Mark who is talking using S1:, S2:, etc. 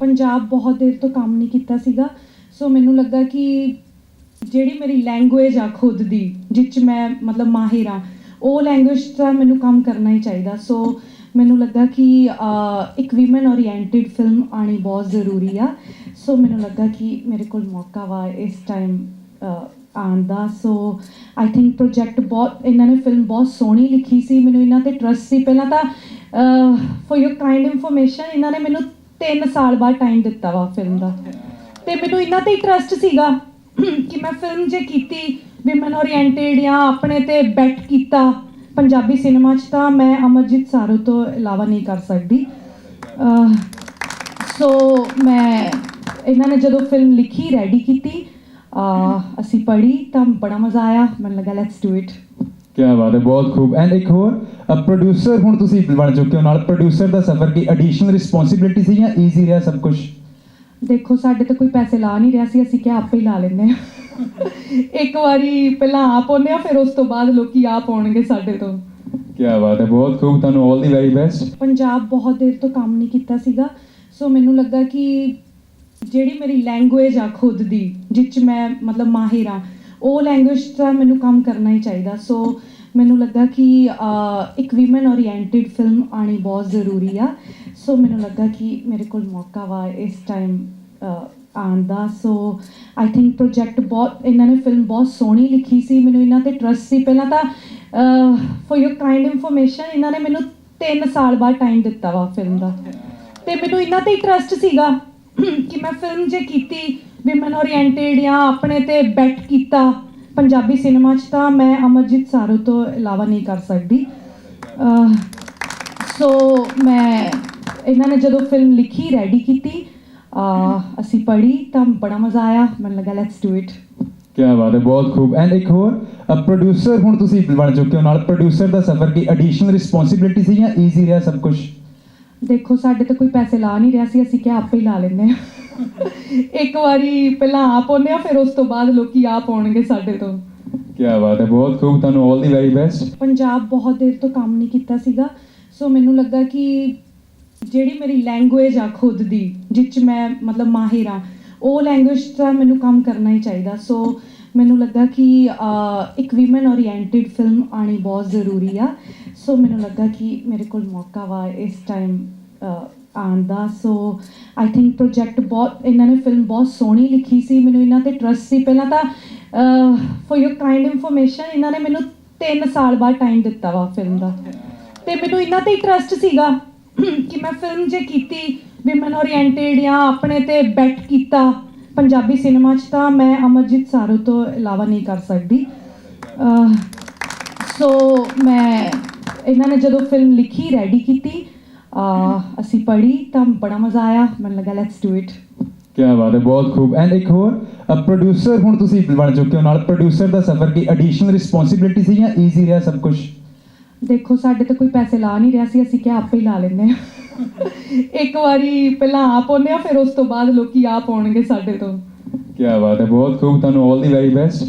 S1: ਪੰਜਾਬ ਬਹੁਤ ਦੇਰ ਤੋਂ ਕੰਮ ਨਹੀਂ ਕੀਤਾ ਸੀਗਾ, ਸੋ ਮੈਨੂੰ ਲੱਗਾ ਕਿ ਜਿਹੜੀ ਮੇਰੀ ਲੈਂਗੁਏਜ ਆ ਖੁਦ ਦੀ ਜਿਸ 'ਚ ਮੈਂ ਮਤਲਬ ਮਾਹਿਰ ਆ, ਉਹ ਲੈਂਗੁਏਜ ਦਾ ਮੈਨੂੰ ਕੰਮ ਕਰਨਾ ਹੀ ਚਾਹੀਦਾ। ਸੋ ਮੈਨੂੰ ਲੱਗਾ ਕਿ ਇੱਕ ਵੀਮਨ ਓਰੀਐਂਟਡ ਫਿਲਮ ਆਣੀ ਬਹੁਤ ਜ਼ਰੂਰੀ ਆ। ਸੋ ਮੈਨੂੰ ਲੱਗਾ ਕਿ ਮੇਰੇ ਕੋਲ ਮੌਕਾ ਵਾ ਇਸ ਟਾਈਮ ਆਉਣ ਦਾ। ਸੋ ਆਈ ਥਿੰਕ ਪ੍ਰੋਜੈਕਟ ਬਹੁਤ, ਇਹਨਾਂ ਨੇ ਫਿਲਮ ਬਹੁਤ ਸੋਹਣੀ ਲਿਖੀ ਸੀ, ਮੈਨੂੰ ਇਹਨਾਂ ਤੇ ਟਰਸਟ ਸੀ। ਪਹਿਲਾਂ ਤਾਂ ਫॉर ਯੂਰ ਕਾਈਂਡ ਇਨਫੋਰਮੇਸ਼ਨ ਇਹਨਾਂ ਨੇ ਮੈਨੂੰ 3 ਸਾਲ ਬਾਅਦ ਟਾਈਮ ਦਿੱਤਾ ਵਾ ਫਿਲਮ ਦਾ। ਤੇ ਮੈਨੂੰ ਇੰਨਾ ਤੇ ਇੰਟਰਸਟ ਸੀਗਾ ਕਿ ਮੈਂ ਫਿਲਮ ਜੇ ਕੀਤੀ ਵਿਮਨ ਓਰੀਐਂਟਡ ਜਾਂ ਆਪਣੇ ਤੇ ਬੈਟ ਕੀਤਾ ਪੰਜਾਬੀ ਸਿਨੇਮਾ 'ਚ, ਤਾਂ ਮੈਂ ਅਮਰਜੀਤ ਸਾਰੋ ਤੋਂ ਇਲਾਵਾ ਨਹੀਂ ਕਰ ਸਕਦੀ। ਸੋ ਮੈਂ, ਇਹਨਾਂ ਨੇ ਜਦੋਂ ਫਿਲਮ ਲਿਖੀ ਰੈਡੀ ਕੀਤੀ ਅਸੀਂ ਪੜ੍ਹੀ, ਤਾਂ ਬੜਾ ਮਜ਼ਾ ਆਇਆ। ਮੈਨੂੰ ਲੱਗਾ ਲੈਟਸ ਡੂ ਇਟ
S2: ਕੀ ਬਾਤ ਹੈ ਬਹੁਤ ਖੂਬ। ਐਂਡ ਇੱਕ ਹੋਰ ਪ੍ਰੋਡਿਊਸਰ ਹੁਣ ਤੁਸੀਂ ਬਣ ਚੁੱਕੇ ਹੋ ਨਾਲ। ਪ੍ਰੋਡਿਊਸਰ ਦਾ ਸਫਰ ਕੀ ਐਡੀਸ਼ਨਲ ਰਿਸਪੌਂਸਿਬਿਲਿਟੀ ਸੀ ਜਾਂ ਈਜ਼ੀ ਰਿਹਾ ਸਭ ਕੁਝ
S1: ਦੇਖੋ ਸਾਡੇ ਤੇ ਕੋਈ ਪੈਸੇ ਲਾ ਨਹੀਂ ਰਿਹਾ ਸੀ ਅਸੀਂ ਕਿਹਾ ਆਪੇ ਹੀ ਲਾ ਲੈਂਦੇ ਹਾਂ। ਇੱਕ ਵਾਰੀ ਪਹਿਲਾਂ ਆਪ ਆਉਂਦੇ ਆ ਫਿਰ ਉਸ ਤੋਂ ਬਾਅਦ ਲੋਕੀ ਆਪ ਆਉਣਗੇ ਸਾਡੇ ਤੋਂ।
S2: ਕੀ ਬਾਤ ਹੈ ਬਹੁਤ ਖੂਬ। ਤੁਹਾਨੂੰ 올 ਦੀ ਵੈਰੀ ਬੈਸਟ
S1: ਪੰਜਾਬ ਬਹੁਤ ਦੇਰ ਤੋਂ ਕੰਮ ਨਹੀਂ ਕੀਤਾ ਸੀਗਾ। ਸੋ ਮੈਨੂੰ ਲੱਗਾ ਕਿ ਜਿਹੜੀ ਮੇਰੀ ਲੈਂਗੁਏਜ ਆ ਖੁਦ ਦੀ ਜਿਸ 'ਚ ਮੈਂ ਮਤਲਬ ਮਾਹਿਰ ਆ ਉਹ ਲੈਂਗੁਏਜ ਤਾਂ ਮੈਨੂੰ ਕੰਮ ਕਰਨਾ ਹੀ ਚਾਹੀਦਾ। ਸੋ ਮੈਨੂੰ ਲੱਗਾ ਕਿ ਇੱਕ ਵੀਮਨ ਓਰੀਐਂਟਡ ਫਿਲਮ ਆਣੀ ਬਹੁਤ ਜ਼ਰੂਰੀ ਆ। ਸੋ ਮੈਨੂੰ ਲੱਗਾ ਕਿ ਮੇਰੇ ਕੋਲ ਮੌਕਾ ਵਾ ਇਸ ਟਾਈਮ ਆਉਣ ਦਾ। ਸੋ ਆਈ ਥਿੰਕ ਪ੍ਰੋਜੈਕਟ ਬਹੁਤ, ਇਹਨਾਂ ਨੇ ਫਿਲਮ ਬਹੁਤ ਸੋਹਣੀ ਲਿਖੀ ਸੀ। ਮੈਨੂੰ ਇਹਨਾਂ ਤੇ ਟਰਸਟ ਸੀ। ਪਹਿਲਾਂ ਤਾਂ ਫॉर ਯੂਰ ਕਾਈਂਡ ਇਨਫੋਰਮੇਸ਼ਨ ਇਹਨਾਂ ਨੇ ਮੈਨੂੰ 3 ਸਾਲ ਬਾਅਦ ਟਾਈਮ ਦਿੱਤਾ ਵਾ ਫਿਲਮ ਦਾ। ਤੇ ਮੈਨੂੰ ਇਹਨਾਂ ਤੇ ਟਰਸਟ ਸੀਗਾ ਕਿ ਮੈਂ ਫਿਲਮ ਜੇ ਕੀਤੀ ਵਿਮਨ ਓਰੀਐਂਟਡ ਜਾਂ ਆਪਣੇ ਤੇ ਬੈਟ ਕੀਤਾ ਪੰਜਾਬੀ ਸਿਨੇਮਾ 'ਚ ਤਾਂ ਮੈਂ ਅਮਰਜੀਤ ਸਾਰੋ ਤੋਂ ਇਲਾਵਾ ਨਹੀਂ ਕਰ ਸਕਦੀ। ਸੋ ਮੈਂ ਇਹਨਾਂ ਨੇ ਜਦੋਂ ਫਿਲਮ ਲਿਖੀ ਰੈਡੀ ਕੀਤੀ ਅਸੀਂ ਪੜ੍ਹੀ ਤਾਂ ਬੜਾ ਮਜ਼ਾ ਆਇਆ। ਮੈਨੂੰ ਲੱਗਾ ਲੈਟਸ ਡੂ ਇਟ
S2: ਕੀ ਬਾਤ ਹੈ ਬਹੁਤ ਖੂਬ। ਐਂਡ ਇੱਕ ਹੋਰ ਪ੍ਰੋਡਿਊਸਰ ਹੁਣ ਤੁਸੀਂ ਬਣ ਚੁੱਕੇ ਹੋ ਨਾਲ। ਪ੍ਰੋਡਿਊਸਰ ਦਾ ਸਫਰ ਕੀ ਐਡੀਸ਼ਨਲ ਰਿਸਪੌਂਸਿਬਿਲਿਟੀ ਸੀ ਜਾਂ ਈਜ਼ੀ ਰਿਹਾ ਸਭ ਕੁਝ
S1: ਦੇਖੋ ਸਾਡੇ ਤੇ ਕੋਈ ਪੈਸੇ ਲਾ ਨਹੀਂ ਰਿਹਾ ਸੀ ਅਸੀਂ ਕਿਹਾ ਆਪੇ ਹੀ ਲਾ ਲੈਂਦੇ ਹਾਂ। ਇੱਕ ਵਾਰੀ ਪਹਿਲਾਂ ਆਪ ਆਉਂਦੇ ਆ ਫਿਰ ਉਸ ਤੋਂ ਬਾਅਦ ਲੋਕੀ ਆਪ ਆਉਣਗੇ ਸਾਡੇ ਤੋਂ।
S2: ਕੀ ਬਾਤ ਹੈ ਬਹੁਤ ਖੂਬ ਤੁਹਾਨੂੰ 올 ਦੀ ਵੈਰੀ ਬੈਸਟ
S1: ਪੰਜਾਬ ਬਹੁਤ ਦੇਰ ਤੋਂ ਕੰਮ ਨਹੀਂ ਕੀਤਾ ਸੀਗਾ। ਸੋ ਮੈਨੂੰ ਲੱਗਾ ਕਿ ਜਿਹੜੀ ਮੇਰੀ ਲੈਂਗੁਏਜ ਆ ਖੁਦ ਦੀ ਜਿਸ 'ਚ ਮੈਂ ਮਤਲਬ ਮਾਹਿਰ ਆ ਉਹ ਲੈਂਗੁਏਜ ਦਾ ਮੈਨੂੰ ਕੰਮ ਕਰਨਾ ਹੀ ਚਾਹੀਦਾ। ਸੋ ਮੈਨੂੰ ਲੱਗਾ ਕਿ ਇੱਕ ਵੀਮਨ ਓਰੀਐਂਟਡ ਫਿਲਮ ਆਣੀ ਬਹੁਤ ਜ਼ਰੂਰੀ ਆ। ਸੋ ਮੈਨੂੰ ਲੱਗਾ ਕਿ ਮੇਰੇ ਕੋਲ ਮੌਕਾ ਵਾ ਇਸ ਟਾਈਮ ਆਉਣ ਦਾ। ਸੋ ਆਈ ਥਿੰਕ ਪ੍ਰੋਜੈਕਟ ਬਹੁਤ, ਇਹਨਾਂ ਨੇ ਫਿਲਮ ਬਹੁਤ ਸੋਹਣੀ ਲਿਖੀ ਸੀ। ਮੈਨੂੰ ਇਹਨਾਂ ਤੇ ਟਰਸਟ ਸੀ। ਪਹਿਲਾਂ ਤਾਂ ਫॉर ਯੂਰ ਕਾਈਂਡ ਇਨਫੋਰਮੇਸ਼ਨ ਇਹਨਾਂ ਨੇ ਮੈਨੂੰ 3 ਸਾਲ ਬਾਅਦ ਟਾਈਮ ਦਿੱਤਾ ਵਾ ਫਿਲਮ ਦਾ। ਤੇ ਮੈਨੂੰ ਇਹਨਾਂ ਤੇ ਟਰਸਟ ਸੀਗਾ ਕਿ ਮੈਂ ਫਿਲਮ ਜੇ ਕੀਤੀ ਵਿਮਨ ਓਰੀਐਂਟਡ ਜਾਂ ਆਪਣੇ ਤੇ ਬੈਟ ਕੀਤਾ ਪੰਜਾਬੀ ਸਿਨੇਮਾ 'ਚ, ਤਾਂ ਮੈਂ ਅਮਰਜੀਤ ਸਾਰੋ ਤੋਂ ਇਲਾਵਾ ਨਹੀਂ ਕਰ ਸਕਦੀ। ਸੋ ਮੈਂ, ਇਹਨਾਂ ਨੇ ਜਦੋਂ ਫਿਲਮ ਲਿਖੀ ਰੈਡੀ ਕੀਤੀ ਅਸੀਂ ਪੜ੍ਹੀ ਤਾਂ ਬੜਾ ਮਜ਼ਾ ਆਇਆ। ਮੈਨੂੰ ਲੱਗਾ ਲੈਟਸ ਡੂ ਇਟ
S2: ਕੀ ਬਾਤ ਹੈ ਬਹੁਤ ਖੂਬ। ਐਂਡ ਇੱਕ ਹੋਰ ਪ੍ਰੋਡਿਊਸਰ ਹੁਣ ਤੁਸੀਂ ਬਣ ਚੁੱਕੇ ਹੋ ਨਾਲ। ਪ੍ਰੋਡਿਊਸਰ ਦਾ ਸਫਰ ਕੀ ਐਡੀਸ਼ਨਲ ਰਿਸਪੌਂਸਿਬਿਲਿਟੀ ਸੀ ਜਾਂ ਈਜ਼ੀ ਰਿਹਾ ਸਭ ਕੁਝ
S1: ਦੇਖੋ ਸਾਡੇ ਤੇ ਕੋਈ ਪੈਸੇ ਲਾ ਨਹੀਂ ਰਿਹਾ ਸੀ ਅਸੀਂ ਕਿਹਾ ਆਪੇ ਹੀ ਲਾ ਲੈਂਦੇ ਹਾਂ। ਇੱਕ ਵਾਰੀ ਪਹਿਲਾਂ ਆਪ ਆਉਂਦੇ ਆ ਫਿਰ ਉਸ ਤੋਂ ਬਾਅਦ ਲੋਕੀ ਆਪ ਆਉਣਗੇ ਸਾਡੇ ਤੋਂ।
S2: ਕੀ ਬਾਤ ਹੈ ਬਹੁਤ ਖੂਬ। ਤੁਹਾਨੂੰ 올 ਦੀ ਵੈਰੀ ਬੈਸਟ